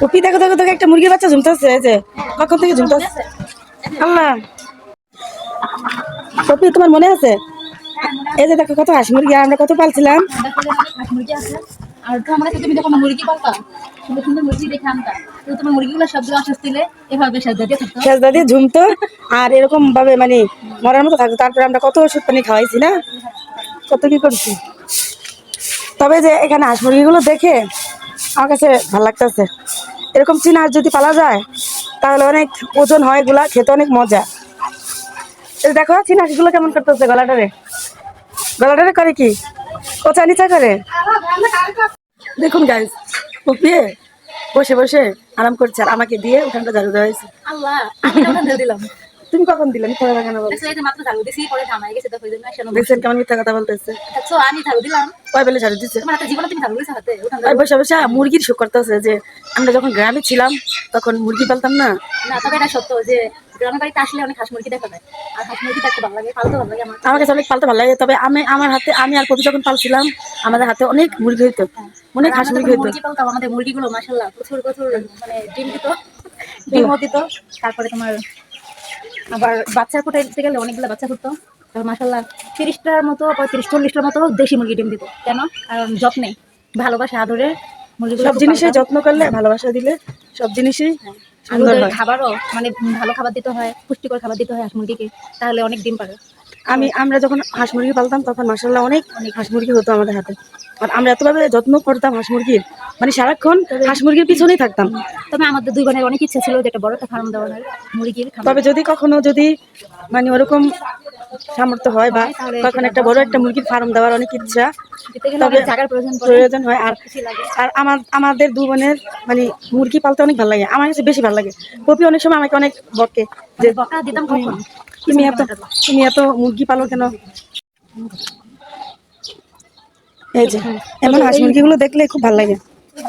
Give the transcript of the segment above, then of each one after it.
Poppy দেখো দেখো দেখো, একটা মুরগির বাচ্চা ঝুমতেছে যে। কখন থেকে ঝুমতেছে? আল্লাহ। পপি তোমার মনে আছে? এই যে দেখো, কত হাঁস মুরগি, আমরা কত পালছিলাম? আর ঝুমতো, আর এরকম ভাবে মানে মরার মতো থাকতো। তারপরে আমরা কত ওষুধ পানি খাওয়াইছি, না? কত কি করছি? তবে যে এখানে হাঁস মুরগিগুলো দেখে আমার কাছে ভালো লাগতেছে। এরকম চীনা হাঁস যদি পালা যায়, তাহলে অনেক ওজন হয় এগুলা, খেতে অনেক মজা। দেখো চীনা হাঁসগুলো কেমন করতেছে গলাটারে গলাটারে করে কি? কোচা নিচা করে? দেখুন গাইজ পুপিয়ে বসে বসে আরাম করছে আর আমাকে দিয়ে ওখানটা ঝাড়ু দেওয়া হয়েছে। আল্লাহ দিলাম? তুমি কখন দিলে? এই মাত্র ঝাড়ু দিছি পরে গেছে জন্য দেখছেন কেমন মিথ্যা কথা বলতেছে? দেখছ আমি ঝাড়ু দিলাম। কয় বেলে ঝাড়ু হাতে জীবনে তুমি ঝাড়ু দিছো হাতে? বসে বসে মুরগির শোক করতেছে যে আমরা যখন গ্রামে ছিলাম তখন মুরগি পালতাম না? না তবে এটা সত্য যে গ্রামের বাড়িতে আসলে অনেক হাঁস মুরগি দেখা যায়। আর হাঁস মুরগি দেখতে ভালো লাগে পালতে ভালো লাগে আমার। আমার কাছে অনেক পালতে ভালো লাগে তবে আমি আমার হাতে আমি আর পপি যখন পালছিলাম আমাদের হাতে অনেক মুরগি হইতো। অনেক হাঁস মুরগি হইতো। মুরগি পালতাম আমাদের মুরগিগুলো মাশাল্লাহ প্রচুর প্রচুর মানে ডিম দিত ডিমও দিত। তারপরে তোমার আবার বাচ্চা ফুটে দিতে গেলে অনেকগুলো বাচ্চা ফুটতো তারপর মাশাল্লাহ তিরিশটার মতো পঁয়ত্রিশ চল্লিশটার মতো দেশি মুরগি ডিম দিত কেন? কারণ যত্নে ভালোবাসা আদরে মুরগিগুলো সব জিনিসে যত্ন করলে ভালোবাসা দিলে সব জিনিসই সুন্দর হয়। খাবারও মানে ভালো খাবার দিতে হয় পুষ্টিকর খাবার দিতে হয় হাঁস মুরগিকে তাহলে অনেক ডিম পারে আমি আমরা যখন হাঁস মুরগি পালতাম তখন মাসাল্লাহ অনেক অনেক। হাঁস মুরগি হতো আমাদের হাতে। আর আমরা এতভাবে যত্ন করতাম হাঁস মুরগির মানে সারাক্ষণ হাঁস মুরগির পিছনেই থাকতাম। তবে আমাদের দুই বোনের অনেক ইচ্ছা ছিল যে একটা বড় একটা ফার্ম দেওয়ার মুরগির তবে যদি কখনো যদি মানে ওরকম সামর্থ্য হয় বা তখন একটা বড় একটা মুরগির ফার্ম দেওয়ার অনেক ইচ্ছা তবে জায়গার প্রয়োজন প্রয়োজন হয়। আর আর আমার আমাদের দু বোনের মানে মুরগি পালতে অনেক ভালো লাগে। আমার কাছে বেশি ভালো লাগে। পপি অনেক সময় আমাকে অনেক বকে যে বকা দিতাম তুমি এত তুমি এত মুরগি পালো কেন? এই যে এমন হাঁস মুরগিগুলো দেখলে খুব ভালো লাগে।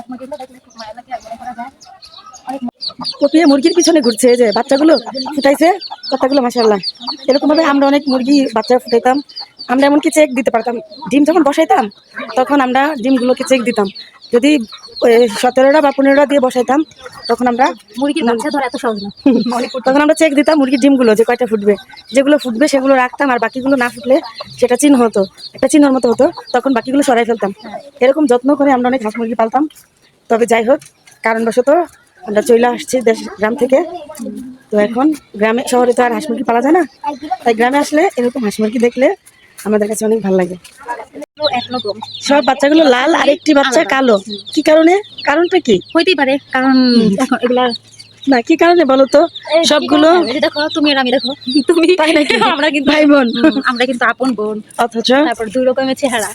এক মজুরটা দেখলে খুব মায়া লাগে আর মনে করা যায়। কপিয়ে মুরগির পিছনে ঘুরছে এই যে বাচ্চাগুলো ফুটাইছে বাচ্চাগুলো মাসাল্লাহ এরকম ভাবে আমরা অনেক মুরগি বাচ্চা ফুটাইতাম। আমরা এমনকি চেক দিতে পারতাম। ডিম যখন বসাইতাম তখন আমরা ডিমগুলোকে চেক দিতাম। যদি সতেরোটা বা পনেরোটা দিয়ে বসাইতাম তখন আমরা মুরগির বাচ্চা ধরা এত সহজ না। তখন আমরা চেক দিতাম মুরগির ডিমগুলো যে কয়টা ফুটবে। যেগুলো ফুটবে সেগুলো রাখতাম আর বাকিগুলো না ফুটলে সেটা চিহ্ন হতো। একটা চিহ্নর মতো হতো তখন বাকিগুলো সরাই ফেলতাম। এরকম যত্ন করে আমরা অনেক হাঁস মুরগি পালতাম। তবে যাই হোক কারণবশত আমরা চলে আসছি দেশ গ্রাম থেকে। তো এখন গ্রামে শহরে তো আর হাঁস মুরগি পালা যায় না। তাই গ্রামে আসলে এরকম হাঁস মুরগি দেখলে আমাদের কাছে অনেক ভালো লাগে। সব বাচ্চাগুলো লাল আর একটি বাচ্চা কালো। কি কারণে? কারণটা কি? হইতেই পারে কারণ এখন এগুলা না কি কারণে বলো তো? সবগুলো দেখো তুমি আর আমি দেখো। তুমি তাই নাকি? আমরা কিন্তু ভাই বোন। আমরা কিন্তু আপন বোন। অথচ? তারপর দুই রকমের চেহারা।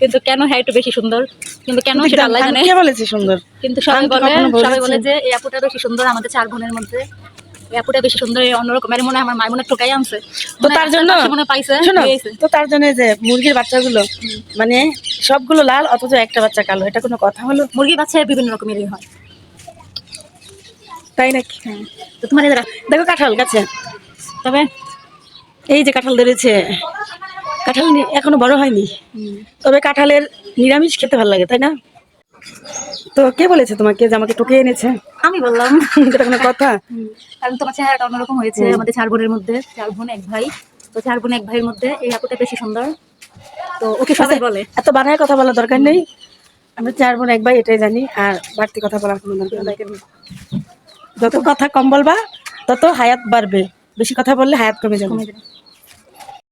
কিন্তু কেন হ্যাঁ একটু বেশি সুন্দর? কিন্তু কেন সেটা আল্লাহ জানে। কে বলেছে সুন্দর। কিন্তু সবাই বলে সবাই বলে যে এই আপুটা বেশি সুন্দর আমাদের চার বোনের মধ্যে। আপুটা বেশি সুন্দর এই অন্যরকম এর মনে আমার মায়ের মনে ঠকাই আনছে। তো তার জন্য মনে পাইছে তো তার জন্য যে মুরগির বাচ্চাগুলো মানে সবগুলো লাল অথচ একটা বাচ্চা কালো। এটা কোনো কথা হলো? মুরগির বাচ্চা বিভিন্ন রকমেরই হয়। তাই নাকি? তো তোমার দেখো কাঁঠাল গাছে। তবে এই যে কাঁঠাল ধরেছে। কাঁঠাল এখনও বড় হয়নি। তবে কাঁঠালের নিরামিষ খেতে ভালো লাগে তাই না? তো কে বলেছে তোমাকে যে আমাকে টোকে এনেছে? আমি বললাম। এটা কোনো কথা? কারণ তোমার চেহারাটা অন্যরকম হয়েছে আমাদের চার বোনের মধ্যে চার বোন এক ভাই। তো চার বোন এক ভাইয়ের মধ্যে এই আপুটা বেশি সুন্দর। তো ওকে সবাই বলে। এত বানায় কথা বলার দরকার নেই। আমরা চার বোন এক ভাই এটাই জানি। আর বাড়তি কথা বলার কোনো দরকার নেই। যত কথা কম বলবা তত হায়াত বাড়বে। বেশি কথা বললে হায়াত কমে যাবে।